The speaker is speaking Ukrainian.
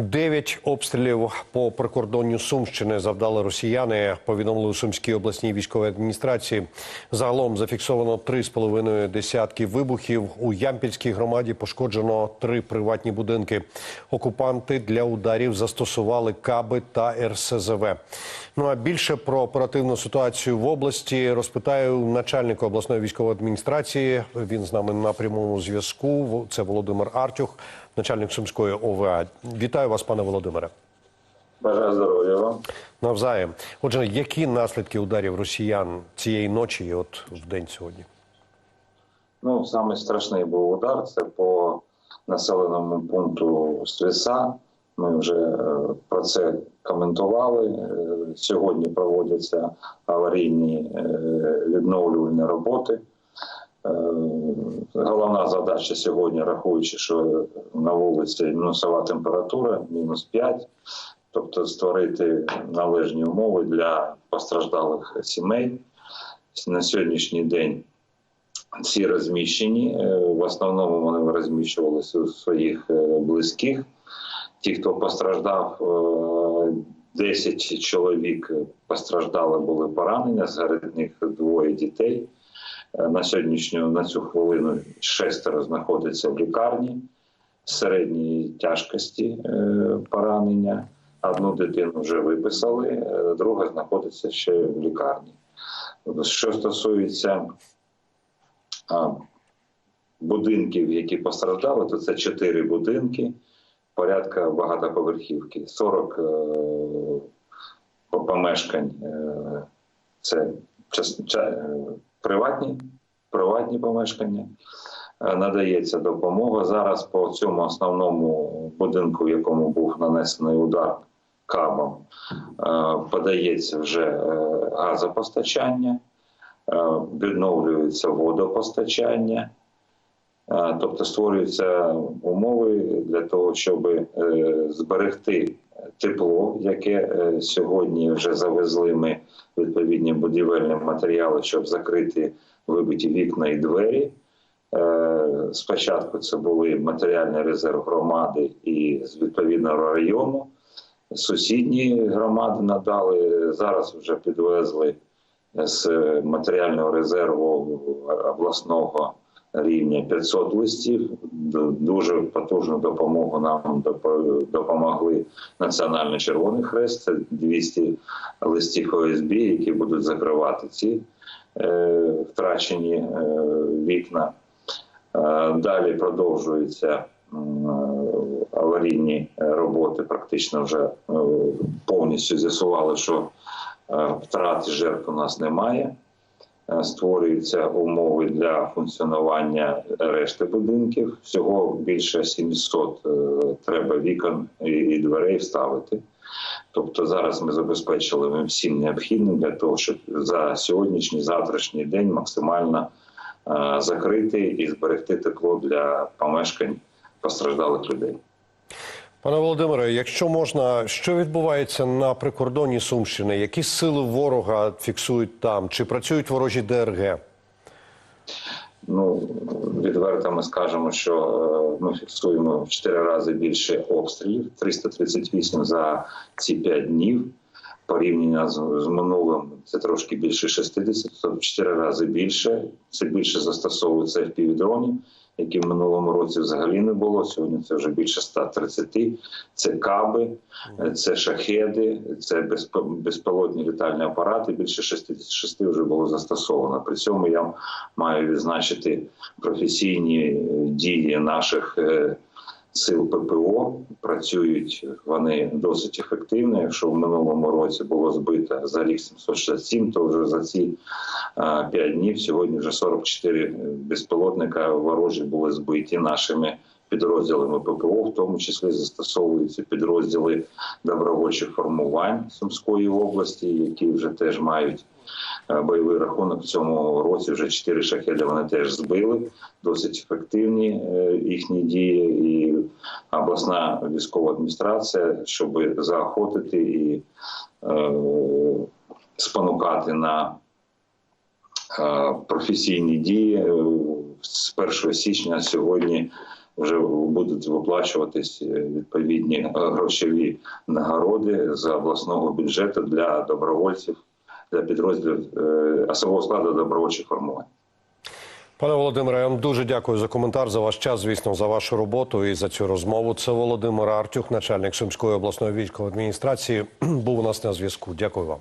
Дев'ять обстрілів по прикордонню Сумщини завдали росіяни. Повідомили у Сумській обласній військовій адміністрації. Загалом зафіксовано три з половиною десятки вибухів. У Ямпільській громаді пошкоджено три приватні будинки. Окупанти для ударів застосували каби та РСЗВ. Ну а більше про оперативну ситуацію в області розпитаю начальника обласної військової адміністрації. Він з нами на прямому зв'язку. Це Володимир Артюх, начальник Сумської ОВА. Вітаю вас, пане Володимире. Бажаю здоров'я вам. Навзаєм. Отже, які наслідки ударів росіян цієї ночі, і от в день сьогодні? Ну, саме страшний був удар. Це по населеному пункту Стріса. Ми вже е, про це коментували. Е, Сьогодні проводяться аварійні е, відновлювальні роботи. Е, Головна задача сьогодні, рахуючи, що на вулиці мінусова температура, мінус 5, тобто створити належні умови для постраждалих сімей. На сьогоднішній день всі розміщені. Е, В основному вони розміщувалися у своїх е, близьких. Ті, хто постраждав, е, 10 чоловік постраждали, були поранені, серед них двоє дітей. Е, На сьогоднішню на цю хвилину шестеро знаходиться в лікарні середньої тяжкості е, поранення. Одну дитину вже виписали, е, друга знаходиться ще в лікарні. Що стосується будинків, які постраждали, то це чотири будинки, порядка багатоповерхівки, 40 е, помешкань. Це приватні, приватні помешкання. Е, Надається допомога. Зараз по цьому основному будинку, в якому був нанесений удар кабом, е, подається вже е, газопостачання відновлюється водопостачання, тобто створюються умови для того, щоб зберегти тепло, яке сьогодні вже завезли ми відповідні будівельні матеріали, щоб закрити вибиті вікна і двері. Е, Спочатку це були матеріальний резерв громади і з відповідного району. Сусідні громади надали. Зараз вже підвезли з матеріального резерву обласного рівня 500 листів. Дуже потужну допомогу нам допомогли Національний Червоний Хрест. Це 200 листів ОСБ, які будуть закривати ці е, втрачені е, вікна. Е, Далі продовжуються е, аварійні роботи. Практично вже е, повністю з'ясували, що е, втрат жертв у нас немає. Е, Створюються умови для функціонування решти будинків. Всього більше 700 е, треба вікон і- дверей вставити. Тобто зараз ми забезпечили всім необхідним для того, щоб за сьогоднішній завтрашній день максимально е, закрити і зберегти тепло для помешкань постраждалих людей. Пане Володимире, якщо можна, що відбувається на прикордонні Сумщини? Які сили ворога фіксують там? Чи працюють ворожі ДРГ? Ну відверто ми скажемо, що е, ми фіксуємо в 4 рази більше обстрілів 338 за ці 5 днів. Порівняно з, з минулим це трошки більше 60, тобто в 4 рази більше. Це більше застосовується FPV-дронів, які в минулому році взагалі не було. Сьогодні це вже більше 130. Це каби, це шахеди, це безп- безпілотні літальні апарати. Більше 66 вже було застосовано. При цьому я маю відзначити професійні е, дії наших е, сил ППО. Працюють вони досить ефективно. Якщо в минулому році було збито за рік 767, то вже за ці 5 днів сьогодні вже 44 безпілотника ворожі були збиті нашими. Підрозділами ППО, в тому числі застосовуються підрозділи добровольчих формувань Сумської області, які вже теж мають е, бойовий рахунок в цьому році. Вже чотири шахеди вони теж збили. Досить ефективні е, їхні дії, і обласна військова адміністрація, щоб заохотити і е, спонукати на е, професійні дії. е, З 1 січня сьогодні вже будуть виплачуватись е, відповідні е, грошові нагороди з обласного бюджету для добровольців, для підрозділів особового складу добровольчих формувань. Пане Володимире, я вам дуже дякую за коментар, за ваш час, звісно, за вашу роботу і за цю розмову. Це Володимир Артюх, начальник Сумської обласної військової адміністрації, був у нас на зв'язку. Дякую вам.